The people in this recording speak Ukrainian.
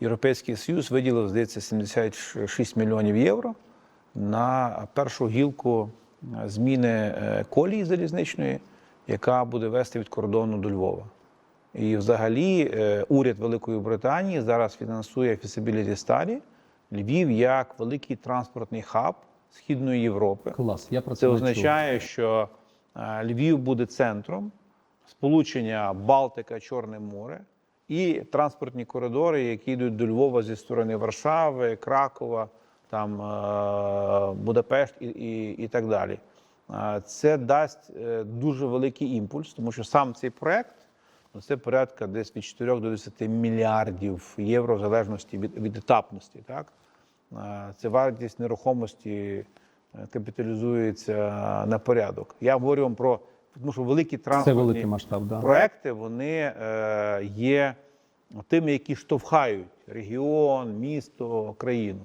Європейський Союз виділив, здається, 76 мільйонів євро на першу гілку е, зміни е, колії залізничної, яка буде вести від кордону до Львова. І взагалі е, уряд Великої Британії зараз фінансує Feasibility Study Львів як великий транспортний хаб Східної Європи. Клас, я про це, Це означає, що Львів буде центром сполучення Балтика, Чорне море і транспортні коридори, які йдуть до Львова зі сторони Варшави, Кракова, там е, Будапешт і, і, і так далі. Е, Це дасть е, дуже великий імпульс, тому що сам цей проект ну, це порядка десь від 4 до 10 мільярдів євро, в залежності від, від етапності. Так? Це вартість нерухомості капіталізується на порядок. Я говорю вам про тому, що великі транспортні масштаб, да. проекти вони е, є тими, які штовхають регіон, місто, країну.